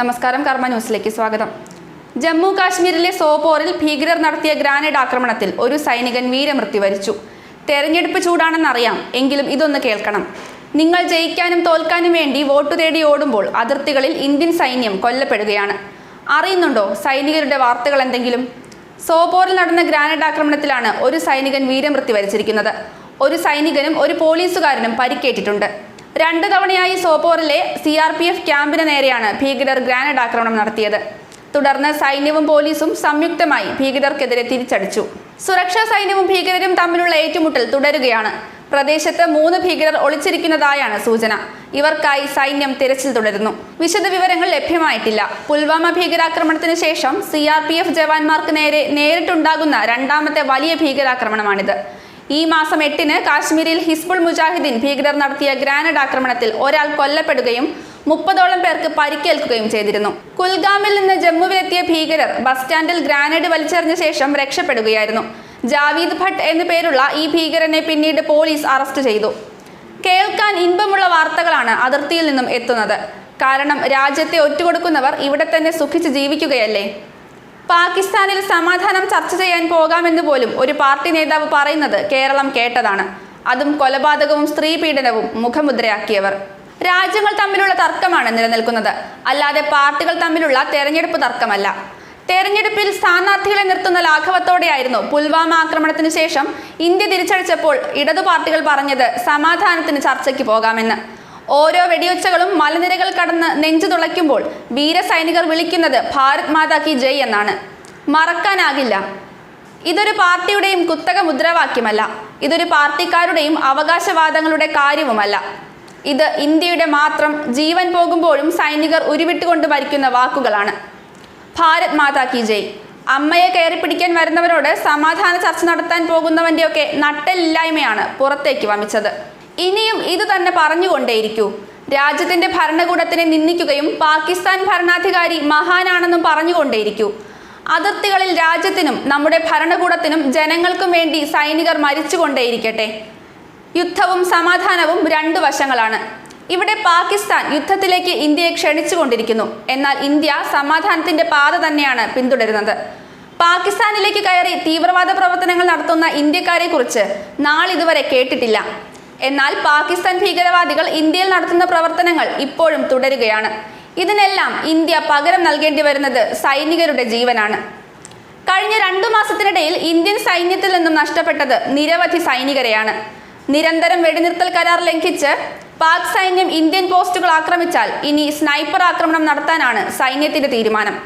നമസ്കാരം കർമ്മ ന്യൂസിലേക്ക് സ്വാഗതം. ജമ്മു കാശ്മീരിലെ സോപോറിൽ ഭീകരർ നടത്തിയ ഗ്രാനേഡ് ആക്രമണത്തിൽ ഒരു സൈനികൻ വീരമൃത്യു വരിച്ചു. തെരഞ്ഞെടുപ്പ് ചൂടാണെന്നറിയാം എങ്കിലും ഇതൊന്ന് കേൾക്കണം. നിങ്ങൾ ജയിക്കാനും തോൽക്കാനും വേണ്ടി വോട്ട് തേടി ഓടുമ്പോൾ അതിർത്തികളിൽ ഇന്ത്യൻ സൈന്യം കൊല്ലപ്പെടുകയാണ്. അറിയുന്നുണ്ടോ സൈനികരുടെ വാർത്തകൾ എന്തെങ്കിലും? സോപോറിൽ നടന്ന ഗ്രാനേഡ് ആക്രമണത്തിലാണ് ഒരു സൈനികൻ വീരമൃത്യു വരിച്ചിരിക്കുന്നത്. ഒരു സൈനികനും ഒരു പോലീസുകാരനും പരിക്കേറ്റിട്ടുണ്ട്. രണ്ട് തവണയായി സോപ്പോറിലെ സി ആർ പി എഫ് ക്യാമ്പിന് നേരെയാണ് ഭീകരർ ഗ്രാനേഡ് ആക്രമണം നടത്തിയത്. തുടർന്ന് സൈന്യവും പോലീസും സംയുക്തമായി ഭീകരർക്കെതിരെ തിരിച്ചടിച്ചു. സുരക്ഷാ സൈന്യവും ഭീകരരും തമ്മിലുള്ള ഏറ്റുമുട്ടൽ തുടരുകയാണ്. പ്രദേശത്ത് മൂന്ന് ഭീകരർ ഒളിച്ചിരിക്കുന്നതായാണ് സൂചന. ഇവർക്കായി സൈന്യം തിരച്ചിൽ തുടരുന്നു. വിശദവിവരങ്ങൾ ലഭ്യമായിട്ടില്ല. പുൽവാമ ഭീകരാക്രമണത്തിന് ശേഷം സി ആർ പി എഫ് ജവാന്മാർക്ക് നേരെ നേരിട്ടുണ്ടാകുന്ന രണ്ടാമത്തെ വലിയ ഭീകരാക്രമണമാണിത്. ഈ മാസം എട്ടിന് കാശ്മീരിൽ ഹിസ്ബുൾ മുജാഹിദ്ദീൻ ഭീകരർ നടത്തിയ ഗ്രാനഡ് ആക്രമണത്തിൽ ഒരാൾ കൊല്ലപ്പെടുകയും മുപ്പതോളം പേർക്ക് പരിക്കേൽക്കുകയും ചെയ്തിരുന്നു. കുൽഗാമിൽ നിന്ന് ജമ്മുവിലെത്തിയ ഭീകരർ ബസ് സ്റ്റാൻഡിൽ ഗ്രാനേഡ് വലിച്ചെറിഞ്ഞ ശേഷം രക്ഷപ്പെടുകയായിരുന്നു. ജാവീദ് ഭട്ട് എന്നു പേരുള്ള ഈ ഭീകരനെ പിന്നീട് പോലീസ് അറസ്റ്റ് ചെയ്തു. കേൾക്കാൻ ഇൻപമുള്ള വാർത്തകളാണ് അതിർത്തിയിൽ നിന്നും എത്തുന്നത്. കാരണം രാജ്യത്തെ ഒറ്റുകൊടുക്കുന്നവർ ഇവിടെ തന്നെ സുഖിച്ച് ജീവിക്കുകയല്ലേ? പാകിസ്ഥാനിൽ സമാധാനം ചർച്ച ചെയ്യാൻ പോകാമെന്ന് പോലും ഒരു പാർട്ടി നേതാവ് പറയുന്നത് കേരളം കേട്ടതാണ്. അതും കൊലപാതകവും സ്ത്രീ പീഡനവും മുഖമുദ്രയാക്കിയവർ. രാജ്യങ്ങൾ തമ്മിലുള്ള തർക്കമാണ് നിലനിൽക്കുന്നത്. അല്ലാതെ പാർട്ടികൾ തമ്മിലുള്ള തെരഞ്ഞെടുപ്പ് തർക്കമല്ല. തെരഞ്ഞെടുപ്പിൽ സ്ഥാനാർത്ഥികളെ നിർത്തുന്ന ലാഘവത്തോടെയായിരുന്നു പുൽവാമ ആക്രമണത്തിന് ശേഷം ഇന്ത്യ തിരിച്ചടിച്ചപ്പോൾ ഇടതു പാർട്ടികൾ പറഞ്ഞത് സമാധാനത്തിന് ചർച്ചയ്ക്ക് പോകാമെന്ന്. ഓരോ വെടിയൊച്ചകളും മലനിരകൾ കടന്ന് നെഞ്ചു തുളയ്ക്കുമ്പോൾ വീരസൈനികർ വിളിക്കുന്നത് ഭാരത് മാതാ കി ജയ് എന്നാണ്. മറക്കാനാകില്ല. ഇതൊരു പാർട്ടിയുടെയും കുത്തക മുദ്രാവാക്യമല്ല. ഇതൊരു പാർട്ടിക്കാരുടെയും അവകാശവാദങ്ങളുടെ കാര്യവുമല്ല. ഇത് ഇന്ത്യയുടെ മാത്രം ജീവൻ പോകുമ്പോഴും സൈനികർ ഉരുവിട്ടുകൊണ്ട് മരിക്കുന്ന വാക്കുകളാണ്. ഭാരത് മാതാ കി ജയ്. അമ്മയെ കയറി പിടിക്കാൻ വരുന്നവരോട് സമാധാന ചർച്ച നടത്താൻ പോകുന്നവന്റെയൊക്കെ നട്ടലില്ലായ്മയാണ് പുറത്തേക്ക് വമിച്ചത്. ഇനിയും ഇത് തന്നെ പറഞ്ഞുകൊണ്ടേയിരിക്കൂ. രാജ്യത്തിന്റെ ഭരണകൂടത്തിനെ നിന്ദിക്കുകയും പാകിസ്ഥാൻ ഭരണാധികാരി മഹാനാണെന്നും പറഞ്ഞുകൊണ്ടേയിരിക്കൂ. അതിർത്തികളിൽ രാജ്യത്തിനും നമ്മുടെ ഭരണകൂടത്തിനും ജനങ്ങൾക്കും വേണ്ടി സൈനികർ മരിച്ചുകൊണ്ടേയിരിക്കട്ടെ. യുദ്ധവും സമാധാനവും രണ്ടു വശങ്ങളാണ്. ഇവിടെ പാകിസ്ഥാൻ യുദ്ധത്തിലേക്ക് ഇന്ത്യയെ ക്ഷണിച്ചുകൊണ്ടിരിക്കുന്നു. എന്നാൽ ഇന്ത്യ സമാധാനത്തിന്റെ പാത തന്നെയാണ് പിന്തുടരുന്നത്. പാകിസ്ഥാനിലേക്ക് കയറി തീവ്രവാദ പ്രവർത്തനങ്ങൾ നടത്തുന്ന ഇന്ത്യക്കാരെ കുറിച്ച് നാളിതുവരെ കേട്ടിട്ടില്ല. എന്നാൽ പാകിസ്ഥാൻ ഭീകരവാദികൾ ഇന്ത്യയിൽ നടത്തുന്ന പ്രവർത്തനങ്ങൾ ഇപ്പോഴും തുടരുകയാണ്. ഇതിനെല്ലാം ഇന്ത്യ പകരം നൽകേണ്ടി വരുന്നത് സൈനികരുടെ ജീവനാണ്. കഴിഞ്ഞ രണ്ടു മാസത്തിനിടയിൽ ഇന്ത്യൻ സൈന്യത്തിൽ നിന്നും നഷ്ടപ്പെട്ടത് നിരവധി സൈനികരെയാണ്. നിരന്തരം വെടിനിർത്തൽ കരാർ ലംഘിച്ച് പാക് സൈന്യം ഇന്ത്യൻ പോസ്റ്റുകൾ ആക്രമിച്ചാൽ ഇനി സ്നൈപ്പർ ആക്രമണം നടത്താനാണ് സൈന്യത്തിന്റെ തീരുമാനം.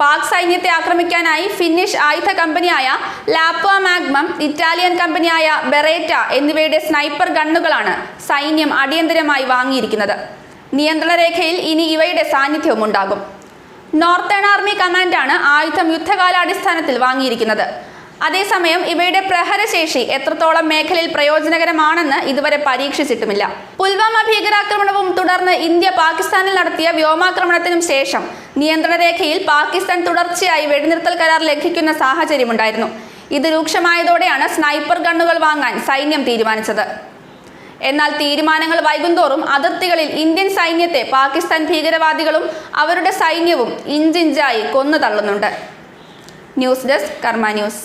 പാക് സൈന്യത്തെ ആക്രമിക്കാനായി ഫിന്നിഷ് ആയുധ കമ്പനിയായ ലാപ്പ മാഗ്മം ഇറ്റാലിയൻ കമ്പനിയായ ബെറേറ്റ എന്നിവയുടെ സ്നൈപ്പർ ഗണ്ണുകളാണ് സൈന്യം അടിയന്തരമായി വാങ്ങിയിരിക്കുന്നത്. നിയന്ത്രണ രേഖയിൽ ഇനി ഇവയുടെ സാന്നിധ്യവും ഉണ്ടാകും. നോർത്തേൺ ആർമി കമാൻഡാണ് ആയുധം യുദ്ധകാലാടിസ്ഥാനത്തിൽ വാങ്ങിയിരിക്കുന്നത്. അതേസമയം ഇവയുടെ പ്രഹരശേഷി എത്രത്തോളം മേഖലയിൽ പ്രയോജനകരമാണെന്ന് ഇതുവരെ പരീക്ഷിച്ചിട്ടുമില്ല. പുൽവാമ ഭീകരാക്രമണവും തുടർന്ന് ഇന്ത്യ പാകിസ്ഥാനിൽ നടത്തിയ വ്യോമാക്രമണത്തിനും ശേഷം നിയന്ത്രണ രേഖയിൽ പാകിസ്ഥാൻ തുടർച്ചയായി വെടിനിർത്തൽ കരാർ ലംഘിക്കുന്ന സാഹചര്യമുണ്ടായിരുന്നു. ഇത് രൂക്ഷമായതോടെയാണ് സ്നൈപ്പർ ഗണ്ണുകൾ വാങ്ങാൻ സൈന്യം തീരുമാനിച്ചത്. എന്നാൽ തീരുമാനങ്ങൾ വൈകുന്തോറും അതിർത്തികളിൽ ഇന്ത്യൻ സൈന്യത്തെ പാകിസ്ഥാൻ ഭീകരവാദികളും അവരുടെ സൈന്യവും ഇഞ്ചിഞ്ചായി കൊന്നു തള്ളുന്നുണ്ട്. News desk Karma news.